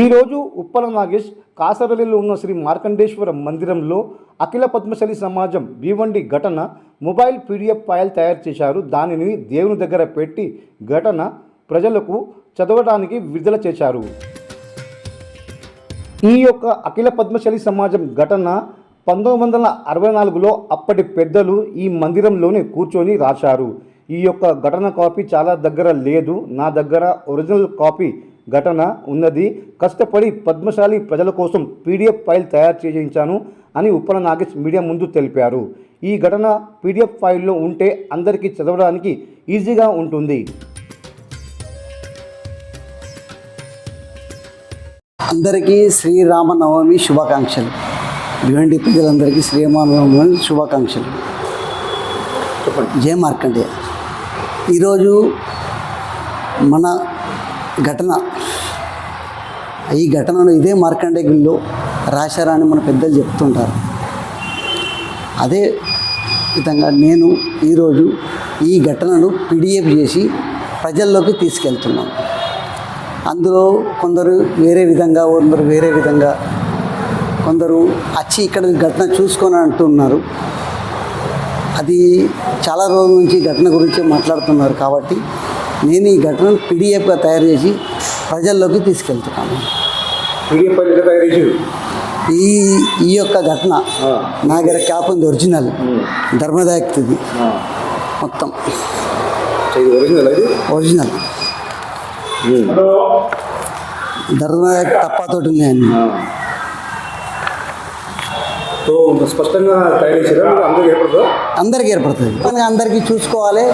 ఈరోజు ఉప్పల నాగేష్ కాసరలిలో ఉన్న శ్రీ మార్కండేశ్వర మందిరంలో అఖిల పద్మశాలి సమాజం భీవండి ఘటన మొబైల్ పీడిఎఫ్ ఫైల్ తయారు చేశారు. దానిని దేవుని దగ్గర పెట్టి ఘటన ప్రజలకు చదవడానికి విడుదల చేశారు. ఈ యొక్క అఖిల పద్మశాలి సమాజం ఘటన పంతొమ్మిది వందల అరవై నాలుగులో అప్పటి పెద్దలు ఈ మందిరంలోనే కూర్చొని రాశారు. ఈ యొక్క ఘటన కాపీ చాలా దగ్గర లేదు. నా దగ్గర ఒరిజినల్ కాపీ ఘటన ఉన్నది. కష్టపడి పద్మశాలి ప్రజల కోసం పీడిఎఫ్ ఫైల్ తయారు చేయించాను అని ఉప్పల నాగేష్ మీడియా ముందు తెలిపారు. ఈ ఘటన పీడిఎఫ్ ఫైల్లో ఉంటే అందరికీ చదవడానికి ఈజీగా ఉంటుంది. అందరికీ శ్రీరామనవమి శుభాకాంక్షలు. భివండి ప్రజలందరికీ శ్రీరామనవమి శుభాకాంక్షలు. జయ మార్కండేయ. ఈరోజు మన ఘటన. ఈ ఘటనను ఇదే మార్కండే గుళ్ళో రాశారని మన పెద్దలు చెప్తుంటారు. అదే విధంగా నేను ఈరోజు ఈ ఘటనను పిడిఎఫ్ చేసి ప్రజల్లోకి తీసుకెళ్తున్నాను అందులో కొందరు వేరే విధంగా కొందరు వేరే విధంగా కొందరు వచ్చి ఇక్కడ ఘటన చూసుకొని అంటున్నారు. అది చాలా రోజుల నుంచి ఘటన గురించి మాట్లాడుతున్నారు కాబట్టి నేను ఈ ఘటనను పీడిఎఫ్గా తయారు చేసి ప్రజల్లోకి తీసుకెళ్తున్నాను. పీడిఎఫ్ ఫైల్ ఎలా తయారు చేసి ఈ ఈ యొక్క ఘటన నా దగ్గర క్యాప్ ఉంది ఒరిజినల్. ధర్మదాయక్తిది. మొత్తం. ఒరిజినల్ అది? ఒరిజినల్. ధర్మదాయక్ తప్పతోటి ఉన్నాయండి సో స్పష్టంగా అందరికీ ఏర్పడుతుందా? అందరికీ ఏర్పడుతుంది. కానీ అందరికీ చూసుకోవాలి.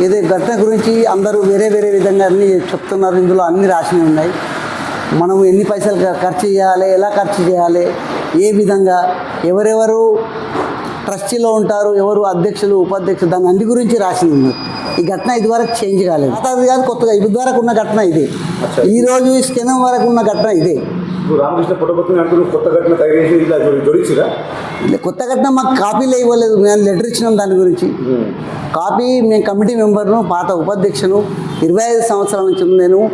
ఇది ఘటన గురించి అందరూ వేరే వేరే విధంగా అన్ని చెప్తున్నారు. ఇందులో అన్ని రాసినవి ఉన్నాయి. మనం ఎన్ని పైసలు ఖర్చు చేయాలి? ఎలా ఖర్చు చేయాలి? ఏ విధంగా? ఎవరెవరు ట్రస్టీలో ఉంటారు? ఎవరు అధ్యక్షులు ఉపాధ్యక్షులు? దాని అన్ని గురించి రాసి ఉన్నారు ఈ ఘటన ఇదివరకు చేంజ్ కాలేదు. అది కాదు కొత్తగా ఇది వరకు ఉన్న ఘటన ఇదే. ఈ రోజు ఈ స్కెనం వరకు ఉన్న ఘటన ఇదే. రామకృష్ణ పుట్టపత్రిని అంటూ కొత్త ఘటన తయారు చేసి ఇలా జోడించిరా ఇలా కొత్త ఘటన మాకు కాపీలు ఇవ్వలేదు మేము లెటర్ ఇచ్చినాం దాని గురించి. కాపీ మేము కమిటీ మెంబర్ను పాత ఉపాధ్యక్షును ఇరవై ఐదు సంవత్సరాల నుంచి నేను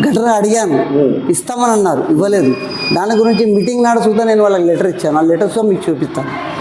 ఘటన అడిగాను. ఇస్తామని అన్నారు. ఇవ్వలేదు. దాని గురించి మీటింగ్ నాడు చూద్దా నేను వాళ్ళకి లెటర్ ఇచ్చాను. ఆ లెటర్స్తో మీకు చూపిస్తాను.